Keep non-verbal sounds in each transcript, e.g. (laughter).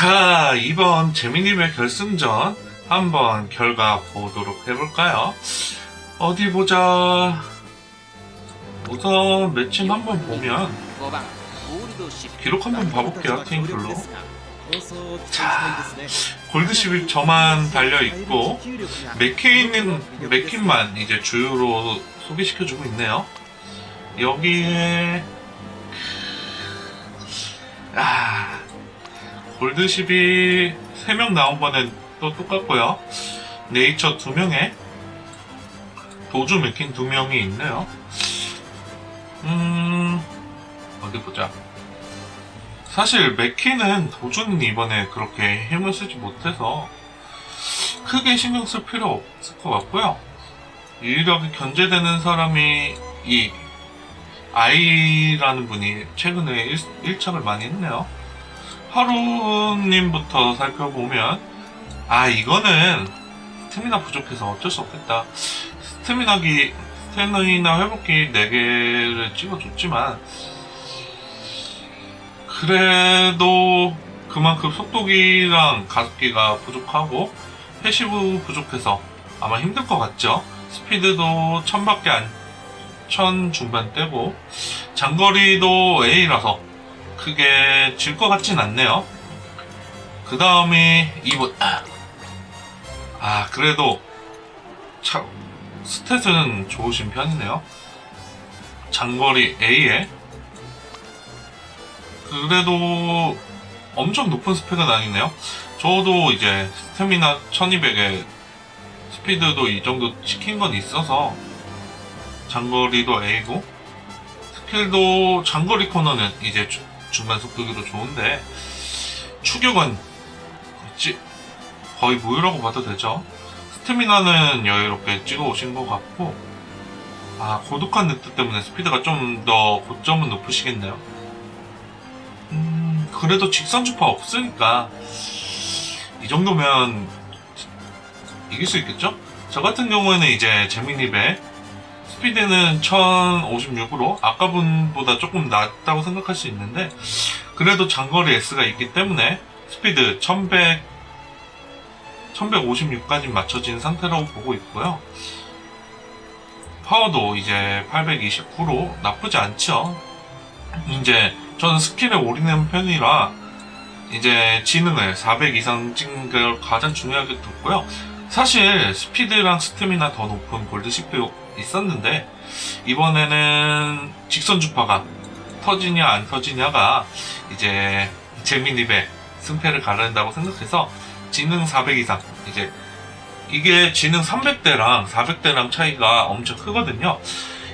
자, 이번 재민님의 결승전 한번 결과 보도록 해볼까요? 어디 보자. 우선 매칭 한번 보면 기록 한번 봐볼게요, 팀플로. 자, 골드 11 저만 달려있고, 맥케인은, 맥킨만 이제 주요로 소개시켜주고 있네요. 여기에, 아, 골드 12 3명 나온 거는 또 똑같고요. 네이처 2명에 도주 맥킨 2명이 있네요. 음, 어디 보자. 사실 맥키는 도주는 이번에 그렇게 힘을 쓰지 못해서 크게 신경 쓸 필요 없을 것 같고요. 유일하게 견제되는 사람이 이 아이라는 분이 최근에 일, 일착을 많이 했네요. 하루님부터 살펴보면 아 이거는 스태미나 부족해서 어쩔 수 없겠다. 스태미나기 스태미나 회복기 4개를 찍어줬지만 그래도 그만큼 속도기랑 가속기가 부족하고 패시브 부족해서 아마 힘들 것 같죠. 스피드도 천밖에 안, 천 중반대고 장거리도 A라서 크게 질 것 같진 않네요. 그 다음에 이번 아 그래도 참 스탯은 좋으신 편이네요. 장거리 A에 그래도 엄청 높은 스펙은 아니네요. 저도 이제 스태미나 1200에 스피드도 이 정도 찍힌 건 있어서 장거리도 A고 스킬도 장거리 코너는 이제 주- 중간 속도기로 좋은데 추격은 그렇지 거의 무효라고 봐도 되죠. 스태미나는 여유롭게 찍어 오신 것 같고 아 고독한 늑트 때문에 스피드가 좀 더 고점은 높으시겠네요. 음 그래도 직선 주파 없으니까 이 정도면 이길 수 있겠죠? 저 같은 경우에는 이제 재민입에 스피드는 1056으로 아까 분보다 조금 낮다고 생각할 수 있는데 그래도 장거리 S가 있기 때문에 스피드 1100 1156까지 맞춰진 상태라고 보고 있고요. 파워도 이제 829로 나쁘지 않죠. 이제 저는 스킬에 올인하는 편이라 이제 지능을 400 이상 찍는 걸 가장 중요하게 뒀고요. 사실 스피드랑 스태미나 더 높은 골드 10도 있었는데 이번에는 직선 주파가 터지냐 안 터지냐가 이제 재민입의 승패를 가른다고 생각해서 지능 400 이상 이제 이게 지능 300대랑 400대랑 차이가 엄청 크거든요.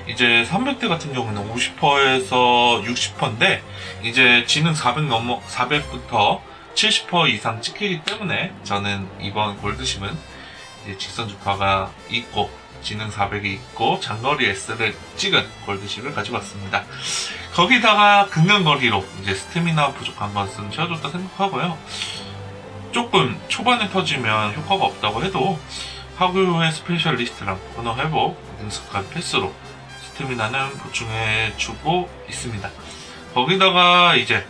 이제 300대 같은 경우는 50%에서 60%인데 이제 지능 400 넘어 400부터 70% 이상 찍히기 때문에 저는 이번 골드심은 직선 주파가 있고 지능 400이 있고 장거리 S를 찍은 골드심을 가지고 왔습니다. 거기다가 근간거리로 이제 스태미나 부족한 것은 채워줬다 생각하고요. 조금 초반에 터지면 효과가 없다고 해도 하구의 스페셜리스트랑 코너 회복, 능숙한 패스로 스태미나는 보충해주고 있습니다. 거기다가 이제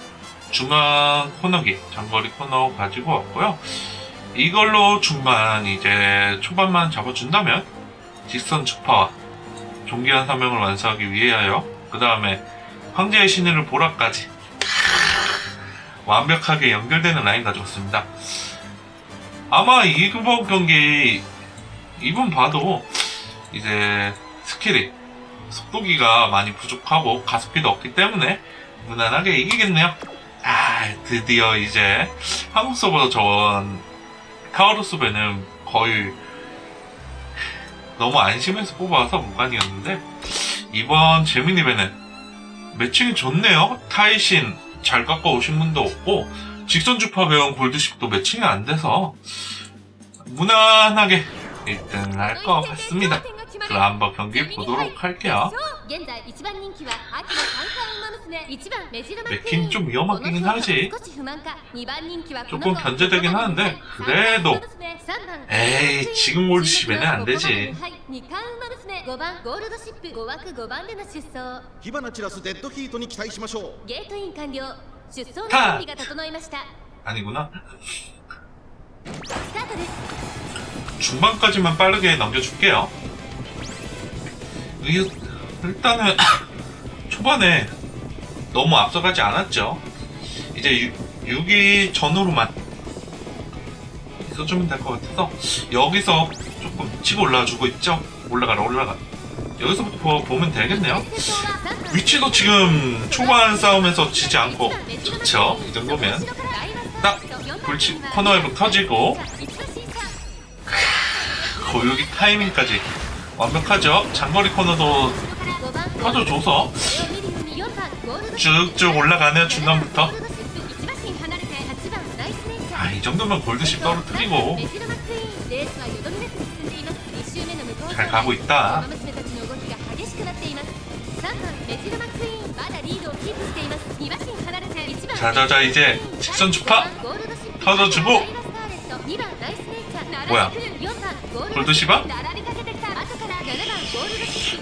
중간 코너기, 장거리 코너 가지고 왔고요. 이걸로 중반 이제 초반만 잡아준다면 직선 주파와 종기한 사명을 완수하기 위하여 그 다음에 황제의 신의를 보라까지 완벽하게 연결되는 라인 가져왔습니다. 아마 이번 경기 이번 봐도 이제 스킬이 속도기가 많이 부족하고 가스피도 없기 때문에 무난하게 이기겠네요. 아 드디어 이제 한국 서버 전 카오루스 배는 거의 너무 안심해서 뽑아서 무관이었는데 이번 재민이 배는 매칭이 좋네요. 타이신 잘 깎아 오신 분도 없고 직선 주파 배운 골드십도 매칭이 안 돼서 무난하게 1등 할 것 같습니다. 그럼 한번 경기 보도록 할게요. 맥킹 좀 위험하긴 하지. 조금 견제되긴 하는데 그래도 에이 지금 올드시면 안 되지. 하! 아니구나. 중반까지만 빠르게 넘겨줄게요. 이게 일단은 (coughs) 초반에 너무 앞서가지 않았죠. 이제 6, 위 전후로만 있어주면 될 것 같아서 여기서 조금 치고 올라주고 있죠. 올라가라 올라가. 여기서부터 보, 보면 되겠네요. 위치도 지금 초반 싸움에서 지지 않고 좋죠. 이 정도면 딱 불치 코너에 터지고 고유기 타이밍까지 완벽하죠. 장거리 코너도 터져줘서 쭉쭉 올라가네요. 중간부터. 아, 이 정도면 골드십 떨어뜨리고 잘 가고 있다. 자자자, 이제 직선 주파 터져주고. 뭐야? 골드시바?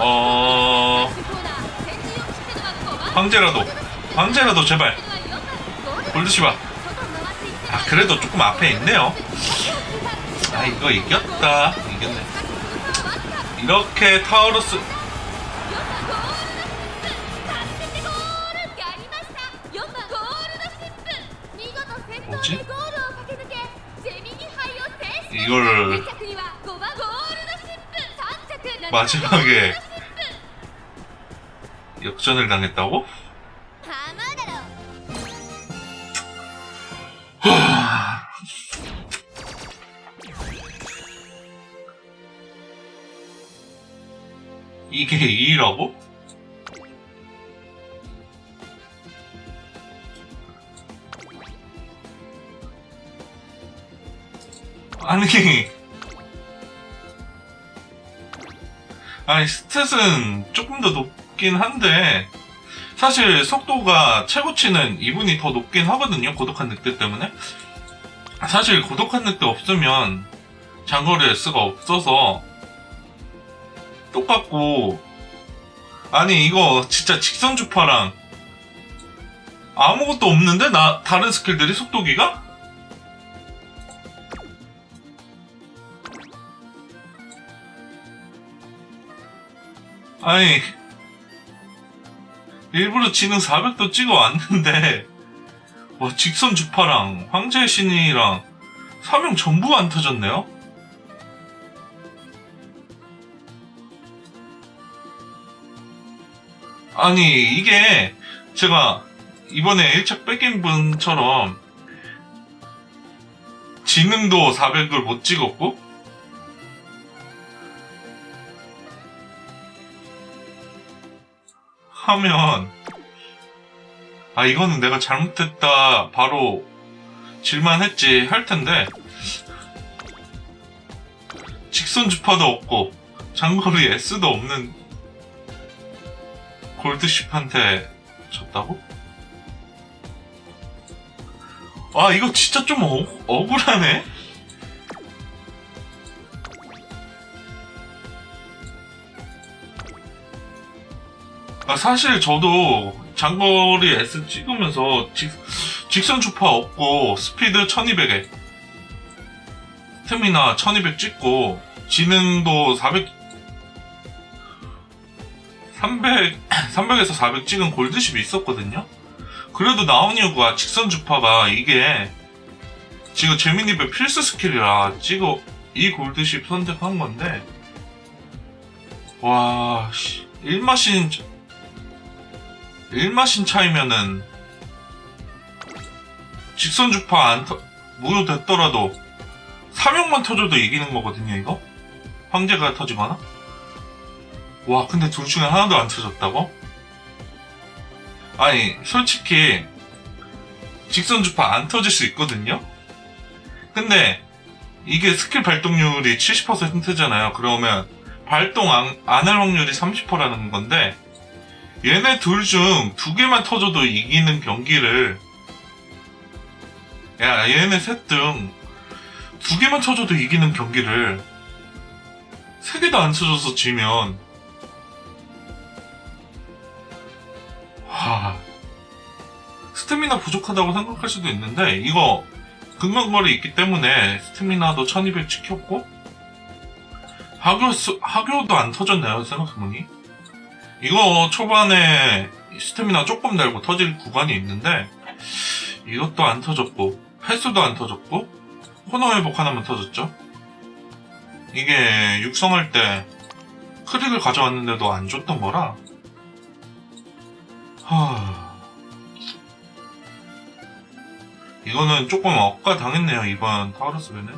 어 황제라도 황제라도 제발 골드시바 아 그래도 조금 앞에 있네요. 아 이거 이겼다 이겼네. 이렇게 타우루스 뭐지? 이걸 마지막에 역전을 당했다고? 이게 2라고? 아니 아니 스탯은 조금 더 높 긴 한데 사실 속도가 최고치는 이분이 더 높긴 하거든요 고독한 늑대 때문에 사실 고독한 늑대 없으면 장거리 S가 없어서 똑같고 아니 이거 진짜 직선 주파랑 아무것도 없는데 나 다른 스킬들이 속도기가? 아니 일부러 지능 400도 찍어 왔는데 뭐 직선 주파랑 황제의 신이랑 사명 전부 안 터졌네요. 아니 이게 제가 이번에 1차 뺏긴 분처럼 지능도 400을 못 찍었고 하면 아 이거는 내가 잘못했다 바로 질만했지 할 텐데 직선 주파도 없고 장거리 S도 없는 골드십한테 졌다고? 아 이거 진짜 좀 어, 억울하네 사실 저도 장거리 S 찍으면서 직, 직선 주파 없고 스피드 1200에 스태미나 1200 찍고 지능도 400 300 300에서 400 찍은 골드십이 있었거든요. 그래도 나온 이유가 직선 주파가 이게 지금 재민입의 필수 스킬이라 찍어 이 골드십 선택한 건데 와 씨, 1마신 1마신 차이면은 직선 주파 안 터, 무효 됐더라도 사명만 터져도 이기는 거거든요 이거 황제가 터지거나 와 근데 둘 중에 하나도 안 터졌다고? 아니 솔직히 직선 주파 안 터질 수 있거든요 근데 이게 스킬 발동률이 70%잖아요. 그러면 발동 안, 안할 확률이 30%라는 건데 얘네 둘 중 두 개만 터져도 이기는 경기를. 야 얘네 셋 등 두 개만 터져도 이기는 경기를 세 개도 안 쳐줘서 지면. 와 스태미나 부족하다고 생각할 수도 있는데 이거 금강거리 있기 때문에 스태미나도 1200 찍혔고 하교, 수- 하교도 안 터졌네요 생각해보니 이거 초반에 스태미나 조금 달고 터질 구간이 있는데 이것도 안 터졌고 패스도 안 터졌고 코너 회복 하나만 터졌죠? 이게 육성할 때 크릭을 가져왔는데도 안 줬던 거라 하... 이거는 조금 억까 당했네요 이번 타우러스배는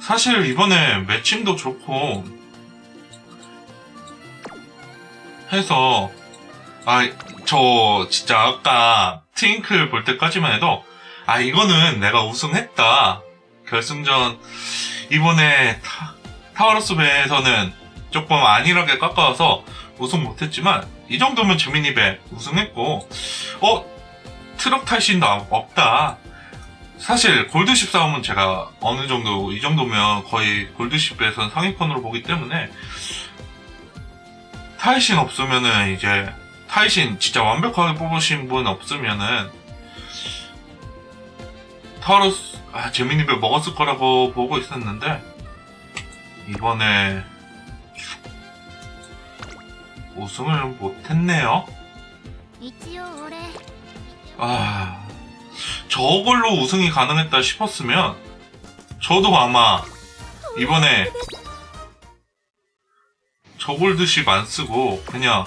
사실 이번에 매칭도 좋고 해서 아 저 진짜 아까 트윙클 볼 때까지만 해도 아 이거는 내가 우승했다. 결승전 이번에 타, 타워러스 배에서는 조금 안일하게 깎아서 우승 못했지만 이 정도면 재민이 배 우승했고 어 트럭 탈신도 없다. 사실 골드십 싸움은 제가 어느 정도 이 정도면 거의 골드십에선 상위권으로 보기 때문에 타이신 없으면은 이제 타이신 진짜 완벽하게 뽑으신 분 없으면은 타로스 아, 재민이별 먹었을 거라고 보고 있었는데 이번에 우승을 못했네요. 아 저걸로 우승이 가능했다 싶었으면 저도 아마 이번에 저골드십 안 쓰고 그냥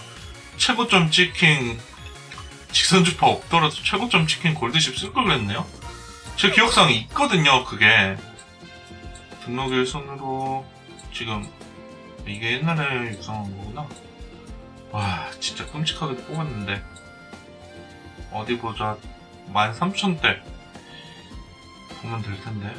최고점 찍힌 직선 주파 없더라도 최고점 찍힌 골드십 쓸 걸 그랬네요. 제 기억상 있거든요, 그게. 등록 일선으로 지금 이게 옛날에 유성한 거구나. 와, 진짜 끔찍하게 뽑았는데. 어디 보자. 13,000대. 보면 될 텐데.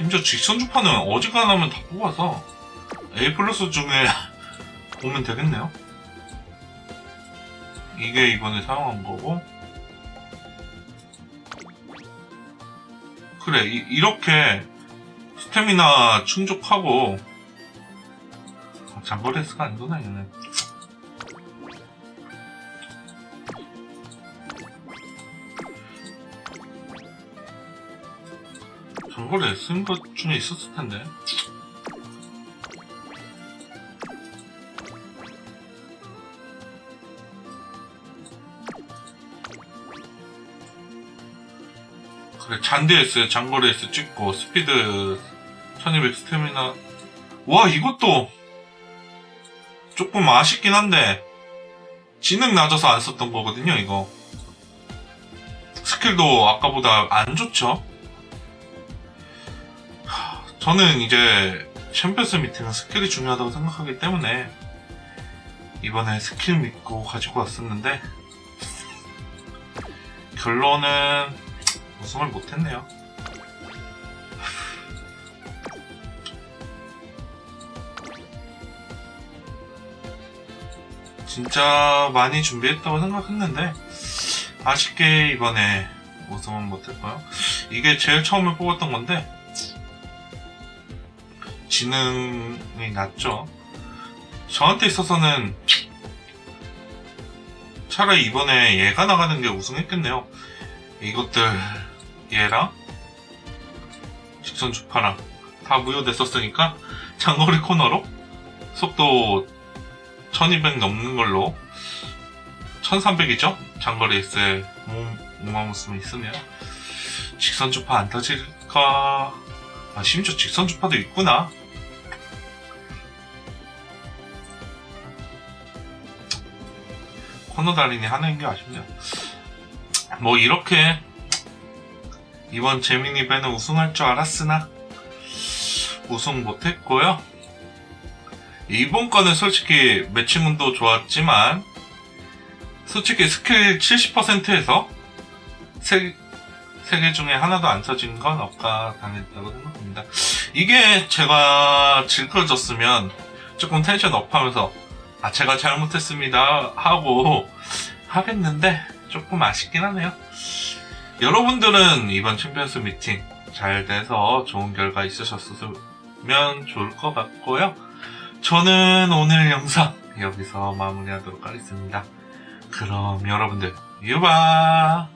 심지어 직선 주파는 어지간하면 다 뽑아서 A 플러스 중에 (laughs) 보면 되겠네요. 이게 이번에 사용한 거고. 그래, 이, 렇게 스태미나 충족하고 아, 장거리 스가 아니구나 얘는. 장거리 쓴것 중에 있었을 텐데. 그래, 잔디 S, 장거리 S 찍고, 스피드 1200 스태미나. 와, 이것도 조금 아쉽긴 한데, 지능 낮아서 안 썼던 거거든요, 이거. 스킬도 아까보다 안 좋죠? 하, 저는 이제 챔피언스 미팅은 스킬이 중요하다고 생각하기 때문에 이번에 스킬 믿고 가지고 왔었는데 결론은 우승을 못했네요. 진짜 많이 준비했다고 생각했는데 아쉽게 이번에 우승은 못했고요. 이게 제일 처음에 뽑았던 건데 지능이 낮죠. 저한테 있어서는 차라리 이번에 얘가 나가는 게 우승했겠네요. 이것들 얘랑 직선 주파랑 다 무효됐었으니까 장거리 코너로 속도 1200 넘는 걸로 1300이죠? 장거리 S에 몸마무스만 있으면 직선 주파 안 터질까 아 심지어 직선 주파도 있구나 코너 달인이 하는 게 아쉽네요 뭐 이렇게 이번 재미니 배는 우승할 줄 알았으나 우승 못했고요 이번 거는 솔직히 매칭운도 좋았지만 솔직히 스킬 70%에서 세, 세개 중에 하나도 안 터진 건 억까 당했다고 생각합니다. 이게 제가 질거졌으면 조금 텐션 업하면서 아 제가 잘못했습니다 하고 하겠는데 조금 아쉽긴 하네요. 여러분들은 이번 챔피언스 미팅 잘 돼서 좋은 결과 있으셨으면 좋을 것 같고요. 저는 오늘 영상 여기서 마무리하도록 하겠습니다. 그럼 여러분들 유바